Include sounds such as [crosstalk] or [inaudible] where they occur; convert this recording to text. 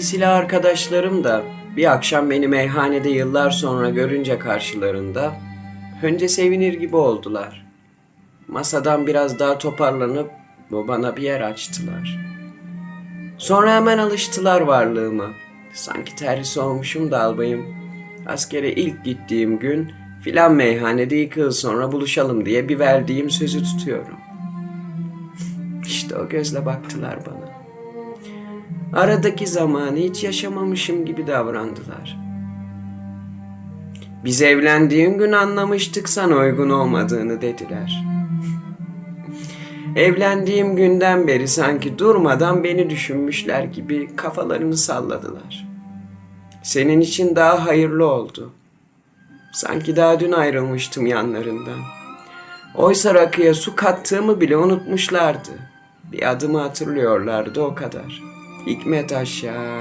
eski arkadaşlarım da bir akşam beni meyhanede yıllar sonra görünce karşılarında önce sevinir gibi oldular. Masadan biraz daha toparlanıp bana bir yer açtılar. Sonra hemen alıştılar varlığıma. Sanki terhis olmuşum da albayım. Askere ilk gittiğim gün filan meyhanede iki yıl sonra buluşalım diye bir verdiğim sözü tutuyorum. [laughs] İşte o gözle baktılar bana. Aradaki zamanı hiç yaşamamışım gibi davrandılar. Biz evlendiğin gün anlamıştık sana uygun olmadığını dediler. Evlendiğim günden beri sanki durmadan beni düşünmüşler gibi kafalarını salladılar. Senin için daha hayırlı oldu. Sanki daha dün ayrılmıştım yanlarından. Oysa rakıya su kattığımı bile unutmuşlardı. Bir adımı hatırlıyorlardı o kadar. Hikmet aşağı,